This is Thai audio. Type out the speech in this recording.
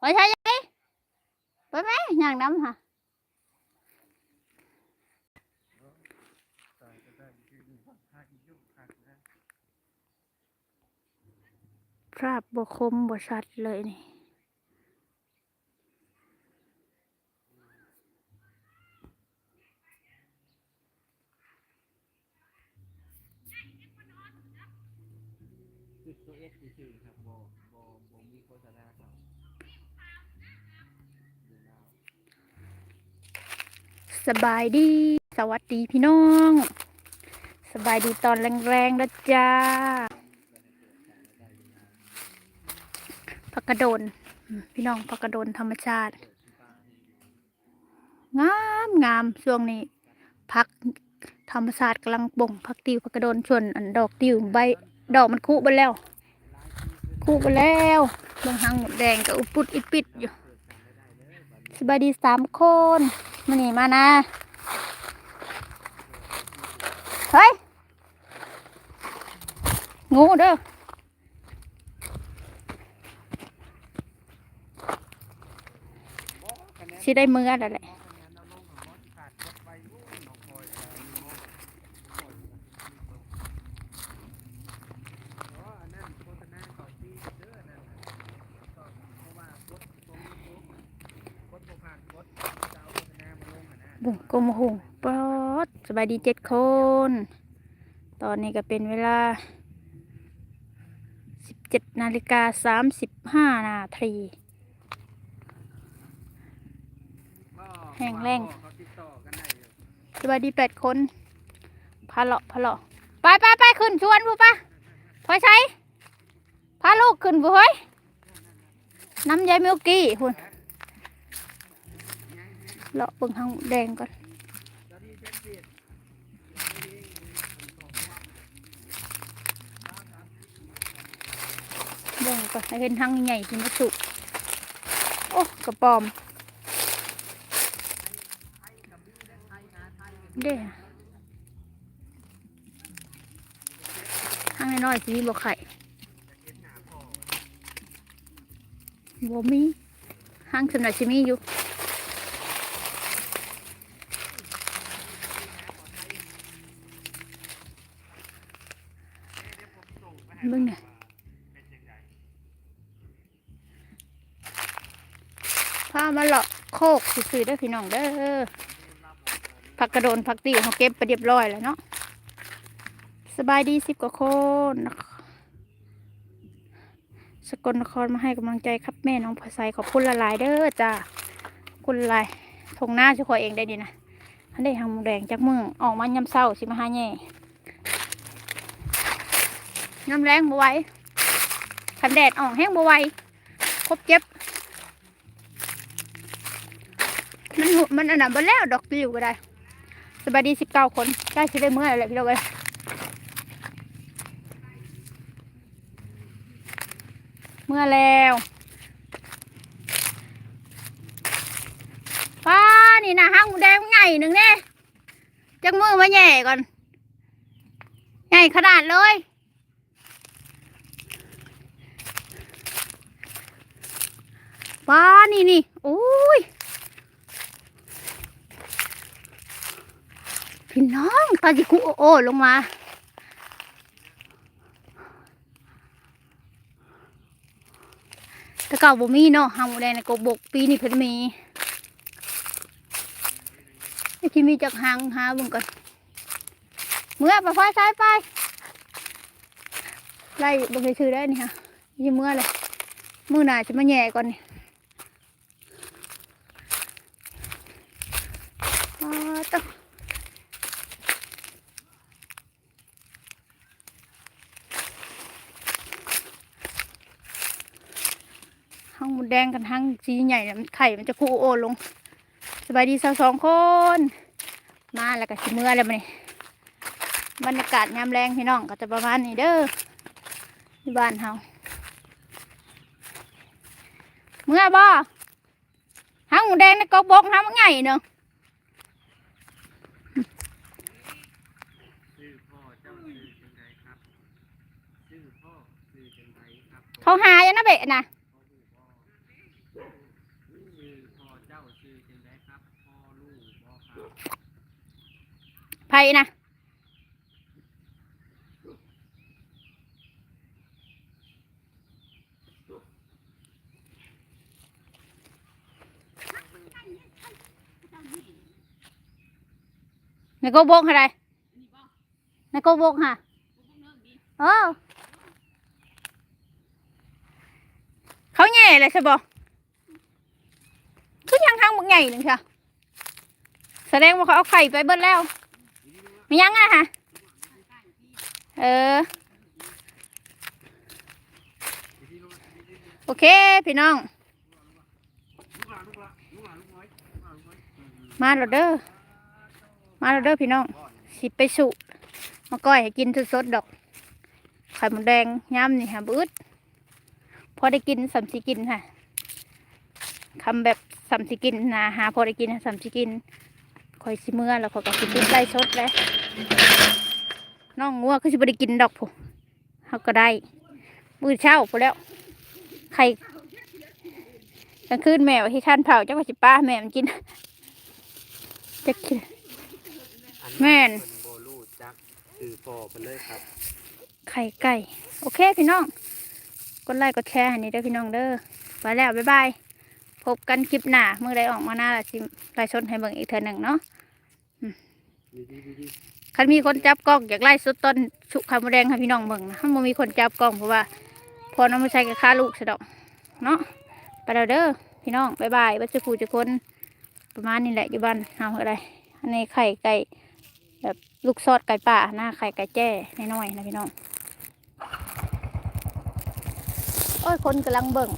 ไปใช่ยังไปไหมย่างน้ำค่ะภาพบคมบชัดเลยนี่ตัวเอสชื่อๆครับบอบอบมีโฆษณาครับ สบายดี สวัสดีพี่น้อง สบายดีตอนแรงๆนะจ้าผักกระโดน พี่น้องผักกระโดนธรรมชาติ งามงามช่วงนี้พักธรรมชาติกำลังบ่งพักติวพักกระโดนชวนอันดอกติวใบดอกมันคุไปแล้ว คุไปแล้วบางหังหมดแดงกับอุปุดอิปิดอยู่สบายดีสามคน มานี่มานะเฮ้ย งูเด้อสิได้มือแล้วแหละ บุ้งกลมหงปลอดสบายดีเจ็ดคน ตอนนี้ก็เป็นเวลาสิบเจ็ดนาฬิกาสามสิบห้านาทีแห้งแรงสบายดีแปดคนพาเลาะพาเลาะไปไปไปขึ้นชวนผู้ปะพอใช้พาลูกขึ้นผู้เฮ้ยน้ำยายมิลกี้คุณ เลาะเบิ่งทางแดงก่อนตอนนี้เจ็ดสิบเบิ่งก่อนให้เห็นทางใหญ่ที่มาสุโอ้กระปอมเด้ทางน้อยสีบ่ไข่บ่มีห้างสำนักสิมีอยู่ เบิ่งเนี่ยพามาเลาะโคกซื่อๆได้พี่น้องเด้อผักกระโดนผักติวเขาเก็บไปเรียบร้อยแล้วเนาะสบายดีสิบกว่าคนสกลนครมาให้กำลังใจครับแม่น้องภาษาขอบคุณละลายเด้อจ้าคุณลายทงหน้าช่วยเองได้ดีนะอันได้ทางแดงจากเมืองออกมายำเศร้าสิมาหาแง่ น้ำแรงบ่ไหวคันแดดออกแห้งบ่ไหวครบเจ็บ มันหุมันอันนั้นไปแล้วดอกติวก็ได้สบายดีสิบเก้าคนได้สิได้เมื่อไรพี่น้องเอ้ยเมื่อแล้วป้านี่นะห้างหมูแดงใหญ่หนึ่งเนี่ยจังมือมาแย่ก่อนใหญ่ขนาดเลย ป้านี่นี่โอ้ยพี่น้องตาจิคุโอโอลงมาต่เก่าบ่มีเนาะหางหมูแดงในกบกปีนี้เพิ่นมีไอ้ที่มีจากหางหาบิ่งก่อนเมื่อไปไฟซ้ายไปไล่เบิ่งชื่อได้นี่ฮะยี่เมื่อเลยมือหนาจะมาแย่ก่อนนี่อ๋อ ต้องห้างหมูแดงกันห้งสีใหญ่น่ะมันไข่มันจะคู่โอลง สบายดีสาวสองคน มาแล้วก็สิเมื่อแล้วมาเนี่บรรยากาศยามแรงพี่น้องก็จะประมาณนี้เด้อที่บ้านเฮาเมื่อบ่ห้างหมูแดงในกอกบกห้างมันใหญ่เนาะ ชื่อพ่อเจ้าชื่อจังไงครับ ชื่อพ่อชื่อจังไงครับเขาหายังนะเบะนะพ่อผู้พ่อชื่อพ่อเจ้าชื่อจังไดครับพ่อลูกบ่ครับไผนะนายโกบกอะไรนายโกบกฮะเออ เขาแง่เลยใช่บ่คือยังทางบักใหญ่หนึ่งค่ะแสดงว่าเขาเอาไข่ไปเบิดแล้วมียังอะฮะเออ โอเค พี่น้องลูกหลานลูกหลานลูกหลานลูกน้อมาเด้อมาเด้อพี่น้อง สิไปสุมาก้อยให้กินสดๆดอก ไข่หมูแดงย่ำนี่ฮะบืด พอได้กินสำสิกินค่ะคำแบบสำสิกินนะหาพอได้กินสำสิกินคอยสิเมื่อแล้วเขาก็สิกินไล่สดแล้วน้องงัวคือสิบ่ได้กินดอกผมเขาก็ได้มือเช้าพอแล้วไข่กลางคืนแม่ว่าที่ข้านเผาจักว่าสิป้าแม่มันกินจะกินแม่นเพิ่นบ่รู้จักชื่อพ่อเพิ่นเลยครับ ไข่ไก่ โอเคพี่น้อง กดไลค์กดแชร์ให้นี่เด้อพี่น้องเด้อไปแล้วบ๊ายบายพบกันคลิปหน้าเมื่อใดออกมาหน้าละสิไล่สดให้เบิ่งอีกเทื่อหนึ่งเนาะดีดีดีดีคันมีคนจับกล้องอยากไล่สดต้นชุกไข่มดแดงให้พี่น้องเบิ่งนะถ้าบ่มีคนจับกล้องเพราะว่า พอน้องมาใช้กับค่าลูกสะดอกเนาะไปแล้วเด้อพี่น้องบ๊ายบายบัจจุคูจะคนประมาณนี้แหละอยู่บ้านเฮาอะไรอันนี้ไข่ไก่แบบลูกซอดไก่ป่าหน้าไข่ไก่แจ้น้อยๆนะพี่น้อง โอ้ยคนกำลังเบิ่ง